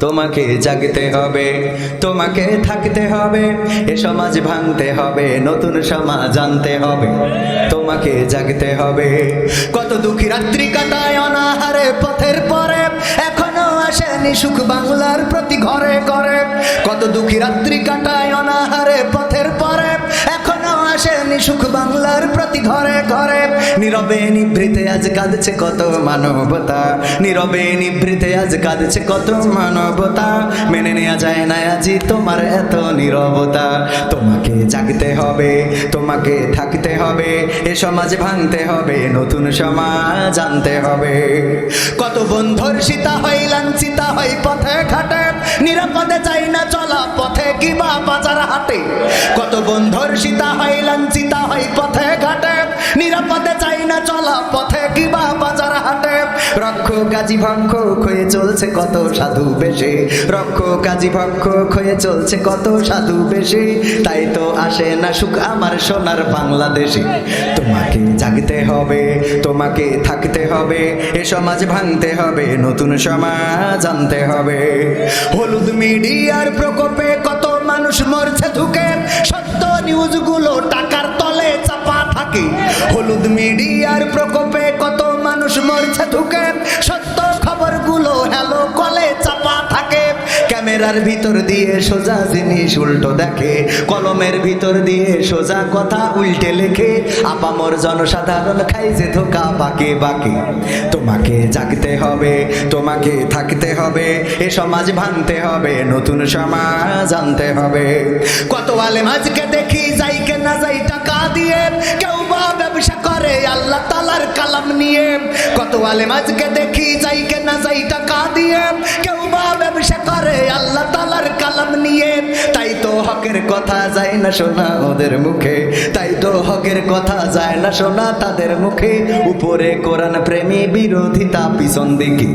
তোমাকে জাগতে হবে, তোমাকে থাকতে হবে, এ সমাজ ভাঙতে হবে, নতুন সমাজ আনতে হবে। তোমাকে জাগতে হবে। কত দুঃখী রাত্রি কাটায় অনাহারে পথের পরে, এখনও আসেনি সুখ বাংলার প্রতি ঘরে ঘরে। কত দুঃখী রাত্রি কাটায় অনাহারে আসেনি সুখ বাংলার প্রতি ঘরে ঘরে। নীরবে নিভৃতে আজ কাঁদছে কত মানবতা। নীরবে নিভৃতে আজ কাঁদছে কত মানবতা। মেনে নেওয়া যায় না আজি তোমার এত নীরবতা। তোমাকে জাগতে হবে, তোমাকে থাকতে হবে, এ সমাজ ভাঙতে হবে, নতুন সমাজ আনতে হবে। কত বন্ধুর সীতা হয়, লাঞ্ছিতা হয়, পথে ঘাটে। নিরাপদে চাই না চলা পথে কিবা বাজার হাটে। কত বন্ধুর সীতা হয়, লাঞ্ছিতা হয় পথে ঘাটে। নিরাপদে চাই না চলা পথে কিবা বাজার হাটে। রক্ষ কাজী ভক্ষ হয়ে চলছে কত সাধু বেশে। রক্ষ কাজী ভক্ষ হয়ে চলছে কত সাধু বেশে। তাই তো আসে না সুখ আমার সোনার বাংলাদেশে। তোমাকে জাগতে হবে, তোমাকে থাকতে হবে, এ সমাজ ভাঙতে হবে, নতুন সমাজ আনতে হবে। হলুদ মিডিয়ার প্রকোপে কত মানুষ মরছে ধুকে, সত্য নিউজগুলো টাকার তলে চাপা থাকে। হলুদ মিডিয়ার প্রকোপে কত মানুষ মরছে ঢুকে সত্য খবরগুলো হ্যালো কলে চাপা থাকে। ক্যামেরার ভিতর দিয়ে সোজা জিনিস উল্টো দেখে, কলমের ভিতর দিয়ে সোজা কথা উল্টে লেখে, আপামর জনসাধারণ খাইছে ধোকা বাকে বাকে। তোমাকে জাগতে হবে, তোমাকে থাকতে হবে, এ সমাজ ভাঙতে হবে, নতুন সমাজ আনতে হবে। কত আলেম আজকে দেখি আল্লাহ তালার কালাম নিয়ে। কত আলেম আজকে দেখি যাই কে না যাই টাকা দিয়ে। কেউ বা ব্যবসা করে, আল্লাহ তালার কালাম নিয়ে। তাই তো হকের কথা যায় না শোনা ওদের মুখে। তাই তো হকের কথা যায় না শোনা তাদের মুখে। উপরে কোরআন প্রেমী বিরোধিতা, পিছন দিকে।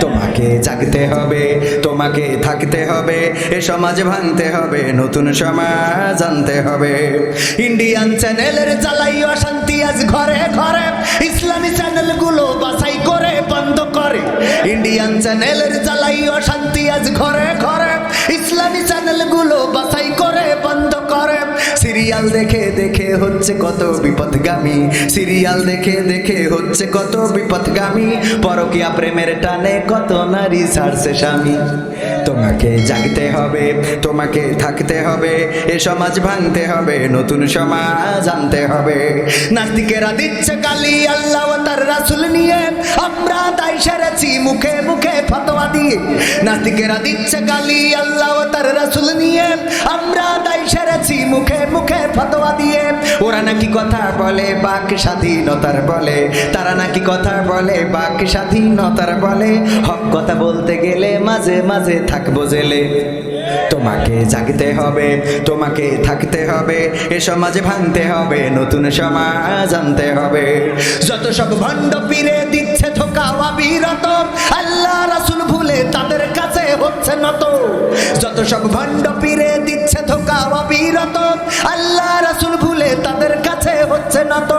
তোমাকে জাগতে হবে, তোমাকে থাকতে হবে, এ সমাজ ভাঙতে হবে, নতুন সমাজ আনতে হবে। ইন্ডিয়ান চ্যানেলের জ্বালাই অশান্তি আজ ঘরে ঘরে, ইসলামী চ্যানেলগুলো বাছাই করে বন্ধ করে। ইন্ডিয়ান চ্যানেলের জ্বালাই অশান্তি আজ ঘরে ঘরে, ইসলামী চ্যানেলগুলো বাছাই করে বন্ধ করে। সিরিয়াল দেখে দেখে হচ্ছে কত বিপদগামী। সিরিয়াল দেখে দেখে হচ্ছে কত বিপদগামী। পরকিয়া প্রেমের টানে কত নারী ছাড়ছে স্বামী। তোমাকে জাগতে হবে, তোমাকে থাকতে হবে, এ সমাজ ভাঙতে হবে, নতুন সমাজ আনতে হবে। নাস্তিকেরা দিচ্ছে কালি আল্লাহ তার রাসুল নিয়ে। আমরা দায় সেরেছি মুখে মুখে ফতোয়া দিয়ে। নাস্তিকেরা দিচ্ছে কালি আল্লাহ তার রাসুল নিয়ে। আমরা দায় সেরেছি মুখে মুখে ফতোয়া দিয়ে, ওরা নাকি কথা বলে বাক স্বাধীনতার বলে। তারা নাকি কথা বলে বাক স্বাধীনতার বলে। হক কথা বলতে গেলে মাঝে মাঝে থাকব জেলে। তোমাকে জাগতে হবে, তোমাকে থাকতে হবে, এ সমাজে ভাঙতে হবে, নতুন সমাজ আনতে হবে। যত সব ভণ্ড পীরে দিচ্ছে ধোকা অবিরত, আল্লাহ রাসুল ভুলে তাদের কাছে হচ্ছে নত। যত সব ভণ্ড পীরে দিচ্ছে ধোকা অবিরত। আল্লাহ রাসুল ভুলে তাদের কাছে হচ্ছে নত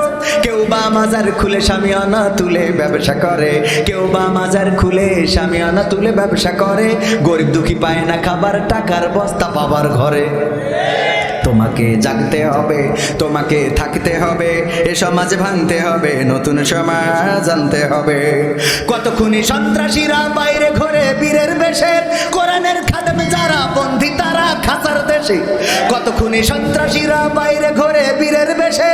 কেউ বা মাজার খুলে স্বামীয়ানা তুলে ব্যবসা করে। কেউ বা মাজার খুলে স্বামীয়ানা তুলে ব্যবসা করে। গরিব দুঃখী পায় না খাবার, টাকার বস্তা পাবার ঘরে। তোমাকে জাগতে হবে, তোমাকে থাকতে হবে, এ সমাজ ভাঙতে হবে, নতুন সমাজ আনতে হবে। কত খুনি সন্ত্রাসীরা বাইরে ঘরে বীরের বেশে, কোরআনের খাদমে যারা, বন্দি তারা খাতার দেশে। কত খুনি সন্ত্রাসীরা বাইরে ঘরে বীরের বেশে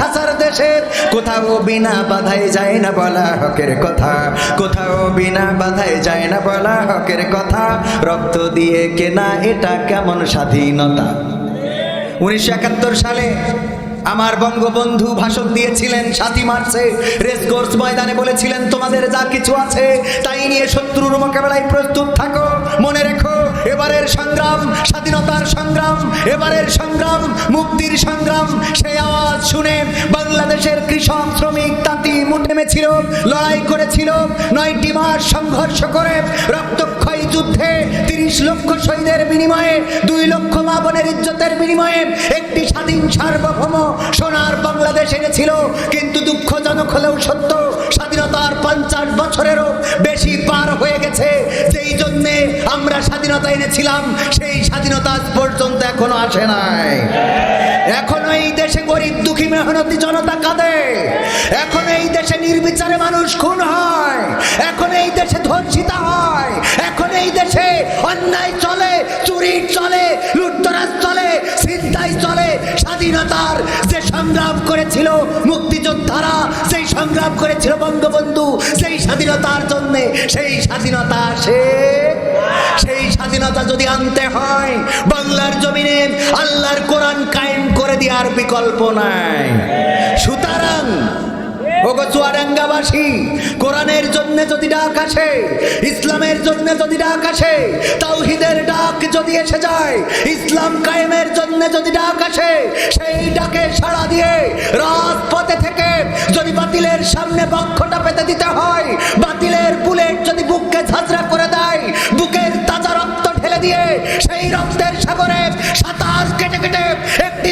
খাসার দেশে কোথাও বিনা বাধাই যায় না বলা হকের কথা। কোথাও বিনা বাধাই যায় না বলা হকের কথা। রক্ত দিয়ে কেনা এটা কেমন স্বাধীনতা? উনিশশো একাত্তর সালে আমার বঙ্গবন্ধু ভাষণ দিয়েছিলেন সাতই মার্চে। রেস কোর্স ময়দানে বলেছিলেন, তোমাদের যা কিছু আছে, তাই নিয়ে শত্রুর মোকাবেলায় প্রস্তুত থাকো। মনে রেখো এবারের সংগ্রাম, স্বাধীনতার সংগ্রাম, এবারের সংগ্রাম, মুক্তির সংগ্রাম। সেই আওয়াজ শুনে বাংলাদেশের কৃষক, শ্রমিক, তাঁতি মুঠে মেছিল লড়াই করেছিল। নয়টি মাস সংঘর্ষ করে রক্তক্ষয়ী যুদ্ধে তিরিশ লক্ষ শহীদের বিনিময়ে, দুই লক্ষ মা বোনের ইজ্জতের বিনিময়ে একটি স্বাধীন সার্বভৌম সোনার বাংলাদেশ এনেছিল। কিন্তু দুঃখজনক হলেও সত্য, স্বাধীনতার পঞ্চাশ বছরেরও বেশি পার হয়ে স্বাধীনতা এনেছিলাম, সেই স্বাধীনতা আজ পর্যন্ত এখনও আসে নাই। এখনও এই দেশে গরিব দুঃখী মেহনতি জনতা কাঁদে। এখন এই দেশে নির্বিচারে মানুষ খুন হয়। এখন এই দেশে ধর্ষিতা হয়। এখন এই দেশে অন্যায় চলে চুরি চলে, লুটতরাজ চলে চিন্তাই চলে। স্বাধীনতার যে সংগ্রাম করেছিল মুক্তিযোদ্ধারা, সেই সংগ্রাম করেছিল বঙ্গবন্ধু, সেই স্বাধীনতার জন্যে, সেই স্বাধীনতা আনতে হয়। বাংলার জমিনে আল্লাহর কোরআন কায়েম করে দেওয়ার বিকল্প নাই। সুতরাং কোরআনের জন্য যদি ডাক আসে, ইসলামের জন্য যদি ডাক আসে, তাওহিদের ডাক যদি এসে যায়, ইসলাম কায়েমের জন্য যদি ডাক আসে, সেই ডাকে সাড়া দিয়ে রাজপথে থেকে যদি বাতিলের সামনে বক্ষটা পেতে দিতে হয় দিয়ে সেই রক্তের সাগরে সাঁতার কেটে কেটে একটি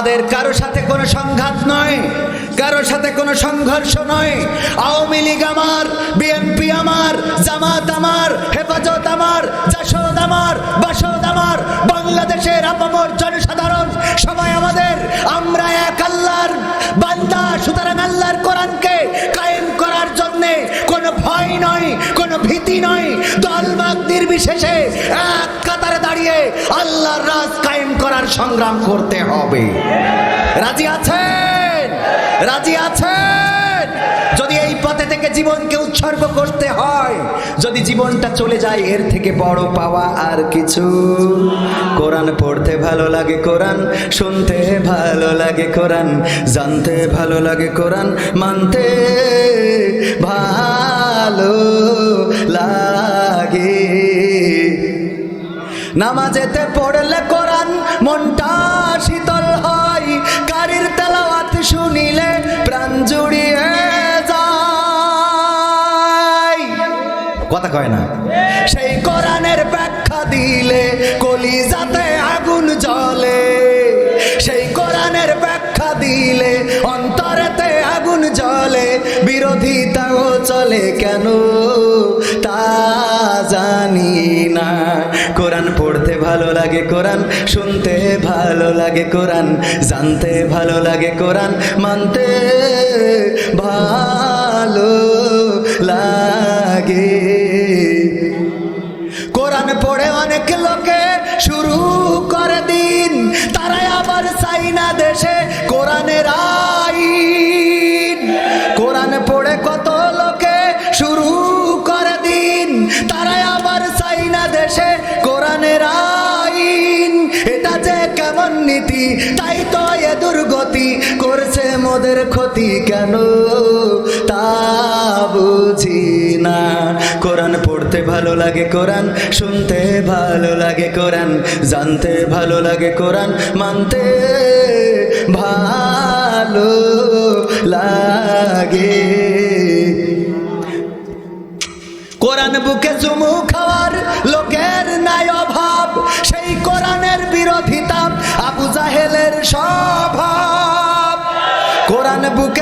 আমাদের কারও সাথে কোনো সংঘাত নয়, কারও সাথে কোনো সংঘর্ষ নয়। আওয়ামী লীগ আমার, বিএনপি আমার, জামাত আমার, হেফাজত আমার, জাসদ আমার, বাসদ আমার, বাংলাদেশের আপামর জনসাধারণ সবাই আমাদের। আমরা এক আল্লাহর বান্দা, সুতরাং আল্লাহর কোরআনকে কায়েম করার জন্যে কোনো ভয় নয়, কোনো ভীতি নয়। দলবাগ নির্বিশেষে এক কাতারে দাঁড়িয়ে আল্লাহর রাজ কায়েম করার সংগ্রাম করতে হবে। রাজি আছেন? রাজি আছেন? যদি এই পথে থেকে জীবনকে উৎসর্গ করতে হয়, যদি জীবনটা চলে যায়, এর থেকে বড় পাওয়া আর কিছু। কোরআন পড়তে ভালো লাগে কোরআন, শুনতে ভালো লাগে কোরআন, জানতে ভালো লাগে কোরআন, মানতে ভালো লাগে। নামাজেতে পড়লে কোরআন মনটা শীতল হয় কারির তেলাওয়াত শুনিলে প্রাণ জুড়িয়ে কথা কয় না? সেই কোরআনের ব্যাখ্যা দিলে কলিজাতে আগুন জ্বলে। সেই কোরআনের ব্যাখ্যা দিলে অন্তরেতে আগুন জ্বলে। বিরোধিতাও চলে কেন? না। কোরআন পড়তে ভালো লাগে কোরআন, শুনতে ভালো লাগে কোরআন, জানতে ভালো লাগে কোরআন, মানতে ভালো লাগে। কোরআন পড়ে অনেক লোকে শুরু যে কেমন নীতি, তাই তো এ দুর্গতি করছে মোদের ক্ষতি কেন? তা বুঝি না। কোরআন পড়তে ভালো লাগে কোরআন, শুনতে ভালো লাগে কোরআন, জানতে ভালো লাগে কোরআন, মানতে ভালো লাগে। কোরআন বুকে চুমু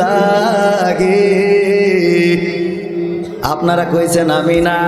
লাগে। আপনারা কইছেন আমি না।